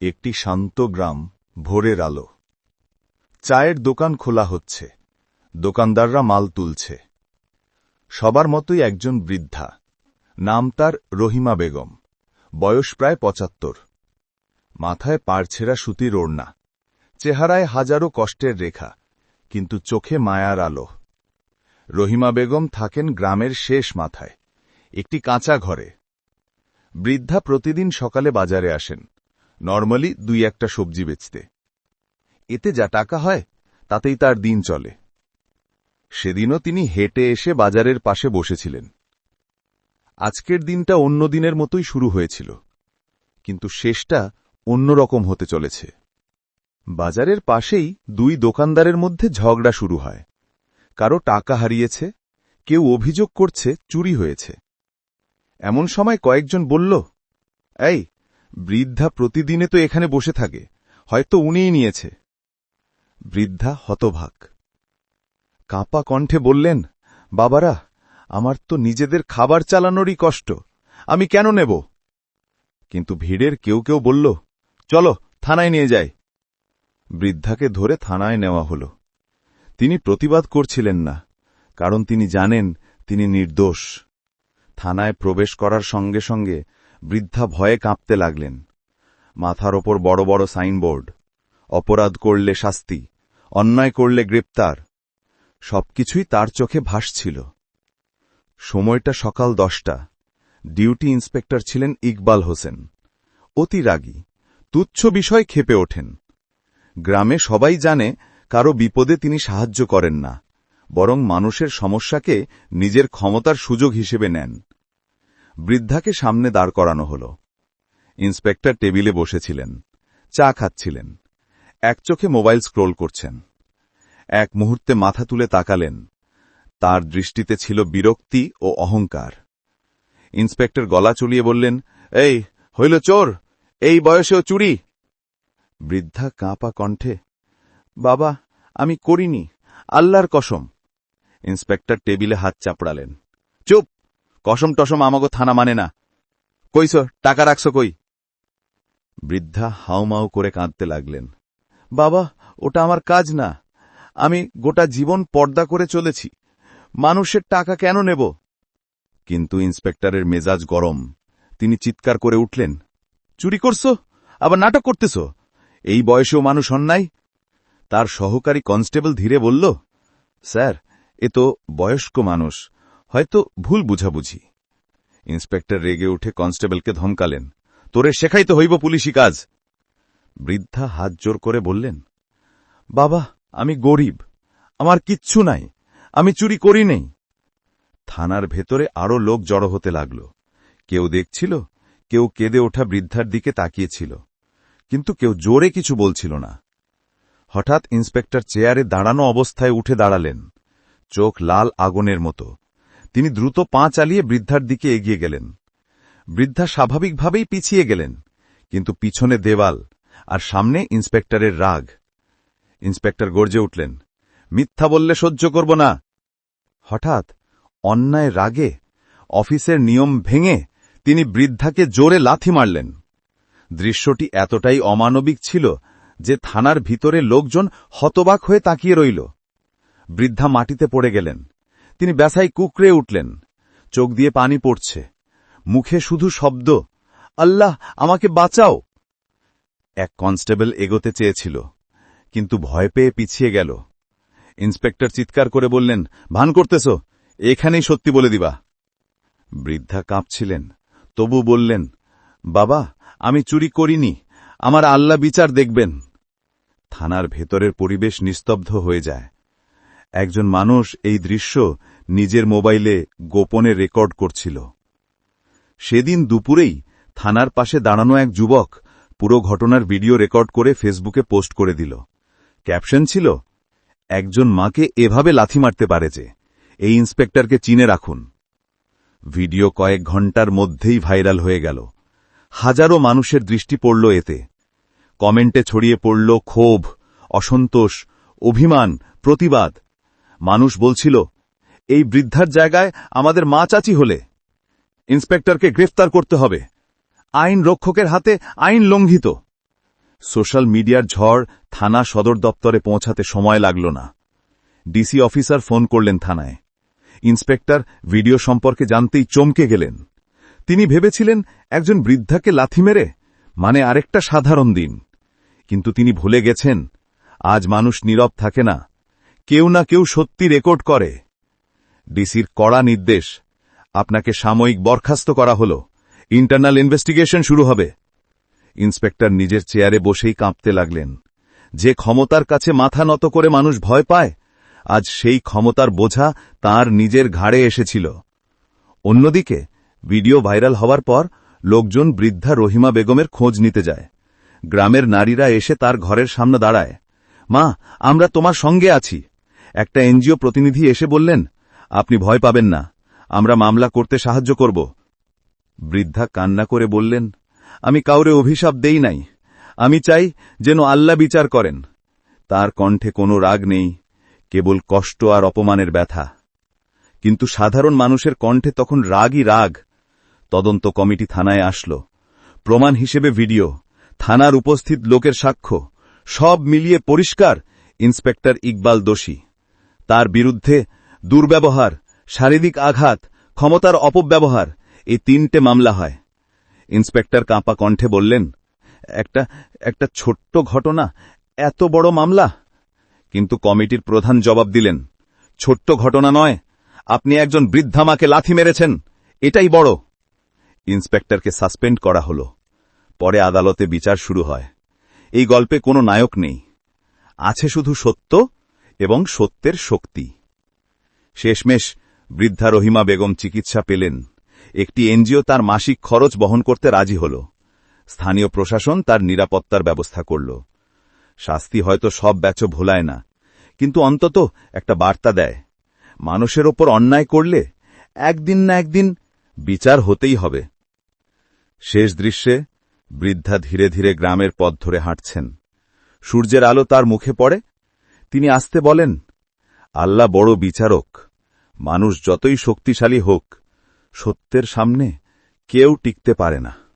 একটি শান্ত গ্রাম, ভোরের আলো। চায়ের দোকান খোলা হচ্ছে। দোকানদাররা মাল তুলছে। সবার মতোই একজন বৃদ্ধা। নাম তার রহিমা বেগম। বয়স প্রায় পঁচাত্তর। মাথায় পারছেরা সুতির ওড়না। চেহারায় হাজারো কষ্টের রেখা, কিন্তু চোখে মায়ার আলো। রহিমা বেগম থাকেন গ্রামের শেষ মাথায়, একটি কাঁচা ঘরে। বৃদ্ধা প্রতিদিন সকালে বাজারে আসেন। নর্মালি দুই একটা সবজি বেচতে। এতে যা টাকা হয়, তাতেই তার দিন চলে। সেদিনও তিনি হেঁটে এসে বাজারের পাশে বসেছিলেন। আজকের দিনটা অন্য দিনের মতোই শুরু হয়েছিল, কিন্তু শেষটা অন্যরকম হতে চলেছে। বাজারের পাশেই দুই দোকানদারের মধ্যে ঝগড়া শুরু হয়। কারও টাকা হারিয়েছে, কেউ অভিযোগ করছে, চুরি হয়েছে। এমন সময় কয়েকজন বলল, এই বৃদ্ধা প্রতিদিনে তো এখানে বসে থাকে, হয়তো উনিই নিয়েছে। বৃদ্ধা হতভাগ। কাঁপা কণ্ঠে বললেন, বাবারা, আমার তো নিজেদের খাবার চালানোরই কষ্ট, আমি কেন নেব? কিন্তু ভিড়ের কেউ কেউ বলল, চলো, থানায় নিয়ে যাই। বৃদ্ধাকে ধরে থানায় নেওয়া হল। তিনি প্রতিবাদ করছিলেন না, কারণ তিনি জানেন তিনি নির্দোষ। থানায় প্রবেশ করার সঙ্গে সঙ্গে বৃদ্ধা ভয়ে কাঁপতে লাগলেন। মাথার ওপর বড় বড় সাইনবোর্ড। অপরাধ করলে শাস্তি, অন্যায় করলে গ্রেপ্তার। সবকিছুই তার চোখে ভাসছিল। সময়টা সকাল দশটা। ডিউটি ইন্সপেক্টর ছিলেন ইকবাল হোসেন। অতি রাগী, তুচ্ছ বিষয় খেপে ওঠেন। গ্রামে সবাই জানে কারও বিপদে তিনি সাহায্য করেন না, বরং মানুষের সমস্যাকে নিজের ক্ষমতার সুযোগ হিসেবে নেন। বৃদ্ধাকে সামনে দাঁড় করানো হল। ইন্সপেক্টর টেবিলে বসেছিলেন, চা খাচ্ছিলেন, এক চোখে মোবাইল স্ক্রোল করছেন। এক মুহূর্তে মাথা তুলে তাকালেন, তার দৃষ্টিতে ছিল বিরক্তি ও অহংকার। ইন্সপেক্টর গলা চলিয়ে বললেন, এই, হইল চোর, এই বয়সেও চুরি! বৃদ্ধা কাঁপা কণ্ঠে, বাবা, আমি করিনি, আল্লাহর কসম! ইন্সপেক্টর টেবিলে হাত চাপড়ালেন, চুপ! কসম টসম আমাগো থানা মানে না। কইস টাকা রাখছ কই? বৃদ্ধা হাউমাউ করে কাঁদতে লাগলেন। বাবা, ওটা আমার কাজ না। আমি গোটা জীবন পর্দা করে চলেছি। মানুষের টাকা কেন নেব? কিন্তু ইন্সপেক্টরের মেজাজ গরম। তিনি চিৎকার করে উঠলেন, চুরি করছ? আবার নাটক করতেছ? এই বয়সেও মানুষ অন্যায়? তার সহকারী কনস্টেবল ধীরে বলল, স্যার, এ তো বয়স্ক মানুষ। হয়তো ভুল বুঝাবুঝি। ইন্সপেক্টর রেগে উঠে কনস্টেবলকে ধমকালেন, তোরে শেখাইতে হইব পুলিশি কাজ। বৃদ্ধা হাত জোর করে বললেন, বাবা, আমি গরিব, আমার কিচ্ছু নাই, আমি চুরি করি নেই। থানার ভেতরে আরও লোক জড়ো হতে লাগল। কেউ দেখছিল, কেউ কেঁদে ওঠা বৃদ্ধার দিকে তাকিয়েছিল, কিন্তু কেউ জোরে কিছু বলছিল না। হঠাৎ ইন্সপেক্টর চেয়ারে দাঁড়ানো অবস্থায় উঠে দাঁড়ালেন, চোখ লাল আগুনের মতো। তিনি দ্রুত পা চালিয়ে বৃদ্ধার দিকে এগিয়ে গেলেন। বৃদ্ধা স্বাভাবিকভাবেই পিছিয়ে গেলেন, কিন্তু পিছনে দেওয়াল আর সামনে ইন্সপেক্টরের রাগ। ইন্সপেক্টর গর্জে উঠলেন, মিথ্যা বললে সহ্য করব না। হঠাৎ অন্যায় রাগে অফিসের নিয়ম ভেঙে তিনি বৃদ্ধাকে জোরে লাথি মারলেন। দৃশ্যটি এতটাই অমানবিক ছিল যে থানার ভিতরে লোকজন হতবাক হয়ে তাকিয়ে রইল। বৃদ্ধা মাটিতে পড়ে গেলেন। তিনি ব্যাসাই কুকড়ে উঠলেন। চোখ দিয়ে পানি পড়ছে। মুখে শুধু শব্দ, আল্লাহ, আমাকে বাঁচাও! এক কনস্টেবল এগোতে চেয়েছিল, কিন্তু ভয় পেয়ে পিছিয়ে গেল। ইন্সপেক্টর চিৎকার করে বললেন, ভান করতেছ, এখানেই সত্যি বলে দিবা। বৃদ্ধা কাঁপছিলেন, তবু বললেন, বাবা, আমি চুরি করিনি, আমার আল্লাহ বিচার দেখবেন। থানার ভেতরের পরিবেশ নিস্তব্ধ হয়ে যায়। একজন মানুষ এই দৃশ্য নিজের মোবাইলে গোপনে রেকর্ড করছিল। সেদিন দুপুরেই থানার পাশে দাঁড়ানো এক যুবক পুরো ঘটনার ভিডিও রেকর্ড করে ফেসবুকে পোস্ট করে দিল। ক্যাপশন ছিল, একজন মাকে এভাবে লাথি মারতে পারে যে, এই ইন্সপেক্টরকে চিনে রাখুন। ভিডিও কয়েক ঘণ্টার মধ্যেই ভাইরাল হয়ে গেল। হাজারো মানুষের দৃষ্টি পড়ল এতে। কমেন্টে ছড়িয়ে পড়ল ক্ষোভ, অসন্তোষ, অভিমান, প্রতিবাদ মানুষ বলছিল, এই বৃদ্ধার জায়গায় আমাদের মা চাচি হলে ইন্সপেক্টরকে গ্রেফতার করতে হবে। আইন রক্ষকের হাতে আইন লঙ্ঘিত। সোশ্যাল মিডিয়ার ঝড় থানা সদর দপ্তরে পৌঁছাতে সময় লাগল না। ডিসি অফিসার ফোন করলেন থানায়। ইন্সপেক্টর ভিডিও সম্পর্কে জানতেই চমকে গেলেন। তিনি ভেবেছিলেন, একজন বৃদ্ধাকে লাথি মেরে? মানে আরেকটা সাধারণ দিন। কিন্তু তিনি ভুলে গেছেন, আজ মানুষ নীরব থাকে না। কেউ না কেউ সত্যি রেকর্ড করে। ডিসির কড়া নির্দেশ, আপনাকে সাময়িক বরখাস্ত করা হল। ইন্টারনাল ইনভেস্টিগেশন শুরু হবে। ইন্সপেক্টর নিজের চেয়ারে বসেই কাঁপতে লাগলেন। যে ক্ষমতার কাছে মাথা নত করে মানুষ ভয় পায়, আজ সেই ক্ষমতার বোঝা তার নিজের ঘাড়ে এসেছিল। অন্যদিকে, ভিডিও ভাইরাল হওয়ার পর লোকজন বৃদ্ধা রহিমা বেগমের খোঁজ নিতে যায়। গ্রামের নারীরা এসে তার ঘরের সামনে দাঁড়ায়। মা, আমরা তোমার সঙ্গে আছি। একটা এনজিও প্রতিনিধি এসে বললেন, আপনি ভয় পাবেন না, আমরা মামলা করতে সাহায্য করব। বৃদ্ধা কান্না করে বললেন, আমি কাউরে অভিশাপ দেই নাই, আমি চাই যেন আল্লাহ বিচার করেন। তার কণ্ঠে কোনো রাগ নেই, কেবল কষ্ট আর অপমানের ব্যথা। কিন্তু সাধারণ মানুষের কণ্ঠে তখন রাগই রাগ। তদন্ত কমিটি থানায় আসল। প্রমাণ হিসেবে ভিডিও, থানার উপস্থিত লোকের সাক্ষ্য, সব মিলিয়ে পরিষ্কার, ইন্সপেক্টর ইকবাল দোষী। তার বিরুদ্ধে দুর্ব্যবহার, শারীরিক আঘাত, ক্ষমতার অপব্যবহার এই তিনটে মামলা হয়। ইন্সপেক্টর কাঁপা কণ্ঠে বললেন, একটা একটা ছোট্ট ঘটনা, এত বড় মামলা? কিন্তু কমিটির প্রধান জবাব দিলেন, ছোট্ট ঘটনা নয়, আপনি একজন বৃদ্ধামাকে লাথি মেরেছেন, এটাই বড়। ইন্সপেক্টরকে সাসপেন্ড করা হল। পরে আদালতে বিচার শুরু হয়। এই গল্পে কোনো নায়ক নেই। আছে শুধু সত্য এবং সত্যের শক্তি। শেষমেশ বৃদ্ধা রহিমা বেগম চিকিৎসা পেলেন। একটি এনজিও তার মাসিক খরচ বহন করতে রাজি হল। স্থানীয় প্রশাসন তার নিরাপত্তার ব্যবস্থা করল। শাস্তি হয়তো সব ব্যাচ ভোলায় না, কিন্তু অন্তত একটা বার্তা দেয়। মানুষের ওপর অন্যায় করলে একদিন না একদিন বিচার হতেই হবে। শেষ দৃশ্যে বৃদ্ধা ধীরে ধীরে গ্রামের পথ ধরে হাঁটছেন। সূর্যের আলো তার মুখে পড়ে তিনি আসতে বলেন, আল্লাহ বড় বিচারক। মানুষ যতই শক্তিশালী হোক, সত্যের সামনে কেউ টিকতে পারে না।